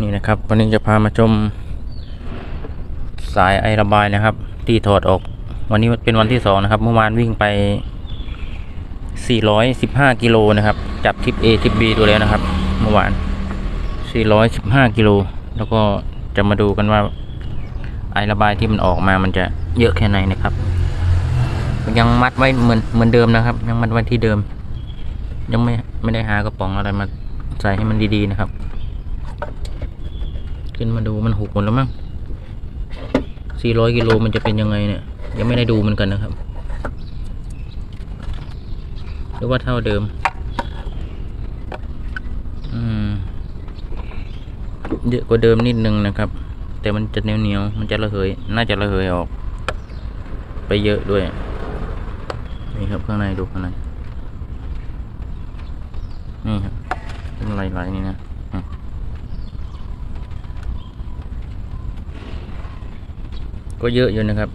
นี่นะครับ วันนี้จะพามาชมสายไอระบายนะครับ ที่ถอดออก วันนี้เป็นวันที่สองนะครับ เมื่อวานวิ่งไป 415 กิโลนะครับ จับทิป A ทิป B ตัวแล้วนะครับ เมื่อวาน 415 กิโล แล้วก็จะมาดูกันว่าไอระบายที่มันออกมามันจะเยอะแค่ไหนนะครับยังมัดไว้เหมือนเหมือนเดิมนะครับ ยังมัดไว้ที่เดิม ยังไม่ไม่ได้หากระป๋องอะไรมาใส่ให้มันดีๆนะครับ ขึ้นมาดูมันหกหมดแล้วมั้ง400กิโลมันจะเป็นยังไงเนี่ย ยังไม่ได้ดูเหมือนกันนะครับ หรือว่าเท่าเดิม อืม เยอะกว่าเดิมนิดนึงนะครับ แต่มันจะเหนียวเหนียวๆมันจะระเหย น่าจะระเหยออก ไปเยอะด้วย นี่ครับข้างในดูข้างในนี่ครับเป็นไหลๆนี่นะอืม ก็เยอะอยู่นะครับ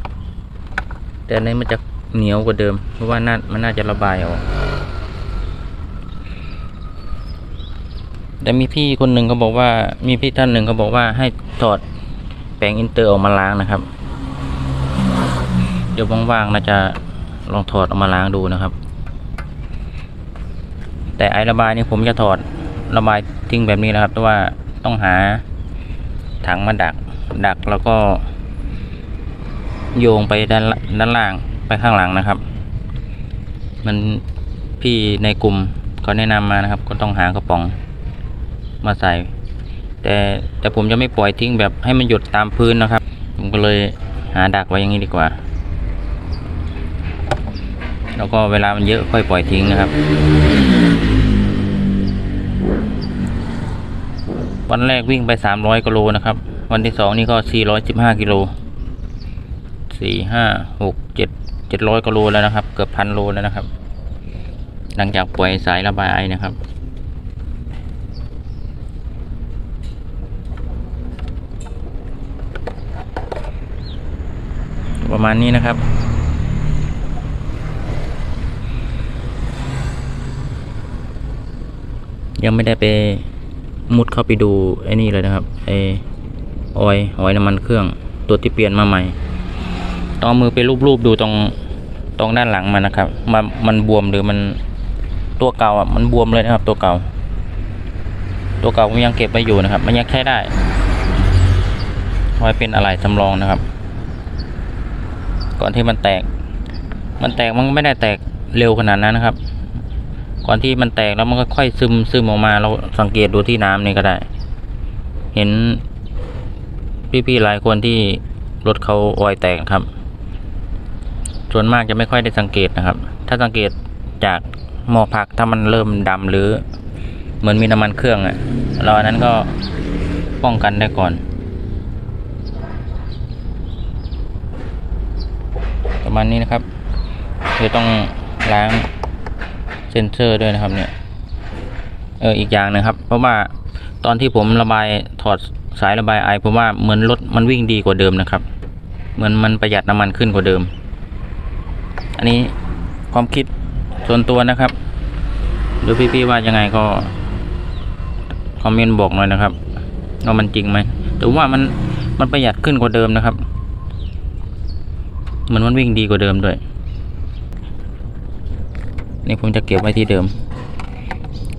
แต่อันนี้มันจะเหนียวกว่าเดิม เพราะว่าน่ามันน่าจะระบายออกแต่มีพี่คนหนึ่งเขาบอกว่า มีพี่ท่านหนึ่งเขาบอกว่าให้ถอดแปลงอินเตอร์ออกมาล้างนะครับ เดี๋ยวว่างๆน่าจะลองถอดออกมาล้างดูนะครับ แต่ไอระบายนี่ผมจะถอดระบายทิ้งแบบนี้นะครับ แต่ว่าต้องหาถังมาดัก ดักแล้วก็ โยงไปด้านละด้านล่างไปข้างหลังนะครับ มันพี่ในกลุ่มเขาแนะนำมานะครับ ก็ต้องหากระป๋องมาใส่ แต่แต่ผมจะไม่ปล่อยทิ้งแบบให้มันหยดตามพื้นนะครับ ผมก็เลยหาดักไว้อย่างนี้ดีกว่า แล้วก็เวลามันเยอะค่อยปล่อยทิ้งนะครับ วันแรกวิ่งไปสามร้อยกิโลนะครับ วันที่สองนี่ก็สี่ร้อยสิบห้ากิโล สี่ห้าหกเจ็ดเจ็ดร้อยกิโลแล้วนะครับ เกือบพันโลแล้วนะครับ หลังจากปล่อยสายระบายนะครับประมาณนี้นะครับ ยังไม่ได้ไปมุดเข้าไปดูไอ้นี่เลยนะครับไอออยออยน้ำมันเครื่องตัวที่เปลี่ยนมาใหม่ ต้องมือไปรูปๆดูตรงตรงด้านหลังมันนะครับมันมันบวมหรือมันตัวเก่าอะมันบวมเลยนะครับ ตัวเก่า ตัวเก่าผมยังเก็บไว้อยู่นะครับ มันยังใช้ได้ไว้เป็นอะไรสำรองนะครับ ก่อนที่มันแตก มันแตกมันไม่ได้แตกเร็วขนาดนั้นนะครับ ก่อนที่มันแตกแล้วมันก็ค่อยซึมซึมออกมาเราสังเกตดูที่น้ำนี่ก็ได้ เห็นพี่ๆหลายคนที่รถเขาออยแตกครับ ส่วนมากจะไม่ค่อยได้สังเกตนะครับ ถ้าสังเกตจากหม้อพักถ้ามันเริ่มดำหรือ เหมือนมีน้ำมันเครื่องอะ่ะเราอันนั้นก็ป้องกันได้ก่อน ประมาณนี้นะครับคือต้องล้างเซนเซอร์ด้วยนะครับเนี่ยเอออีกอย่างหนึงครับ เพราะว่าตอนที่ผมระบายถอดสายระบายไอผมว่าเหมือนรถมันวิ่งดีกว่าเดิมนะครับ เหมือนมันประหยัดน้ำมันขึ้นกว่าเดิม อันนี้ความคิดส่วนตัวนะครับหรือพี่ๆว่ายังไงก็คอมเมนต์บอกหน่อยนะครับว่ามันจริงไหมแต่ว่ามันมันประหยัดขึ้นกว่าเดิมนะครับเหมือนมันวิ่งดีกว่าเดิมด้วย นี่ผมจะเก็บไว้ที่เดิม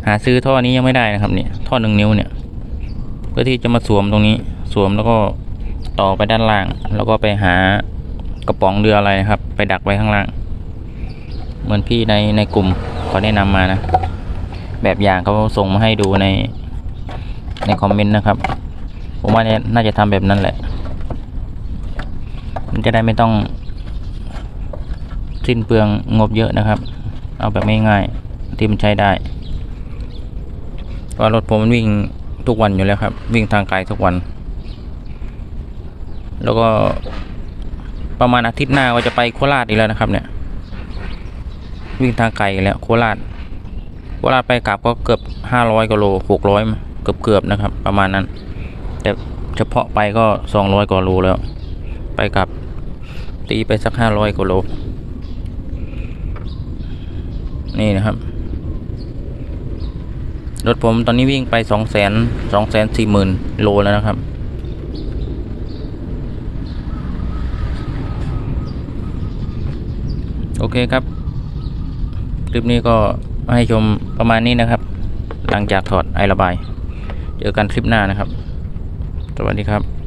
หาซื้อท่อนี้ยังไม่ได้นะครับเนี่ยท่อหนึ่งนิ้วเนี่ยเพื่อที่จะมาสวมตรงนี้สวมแล้วก็ต่อไปด้านล่าง แล้วก็ไปหากระป๋องเรืออะไรนะครับ ไปดักไว้ข้างล่าง เหมือนพี่ในในกลุ่มเขาแนะนำมานะ แบบอย่างเขาส่งมาให้ดูในในคอมเมนต์นะครับ ผมว่าน่าจะทำแบบนั้นแหละ มันจะได้ไม่ต้องสิ้นเปลืองงบเยอะนะครับ เอาแบบง่ายๆที่มันใช้ได้เพรารถผมมันวิ่งทุกวันอยู่แล้วครับ วิ่งทางไกลทุกวัน แล้วก็ประมาณอาทิตย์หน้าก็จะไปโคราชอีกแล้วนะครับเนี่ย วิ่งทางไกลแล้วโคราชโคราชไปกลับก็เกือบห้าร้อยกิโลหกร้อยเกือบเกือบๆนะครับ ประมาณนั้น แต่เฉพาะไปก็สองร้อยกว่าโลแล้ว ไปกลับตีไปสักห้าร้อยกว่าโลนี่นะครับ รถผมตอนนี้วิ่งไปสองแสนสองแสนสี่หมื่นโลแล้วนะครับโอเคครับ คลิปนี้ก็ให้ชมประมาณนี้นะครับ หลังจากถอดไอระบาย เจอกันคลิปหน้านะครับ สวัสดีครับ